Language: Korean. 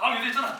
방해됐잖아.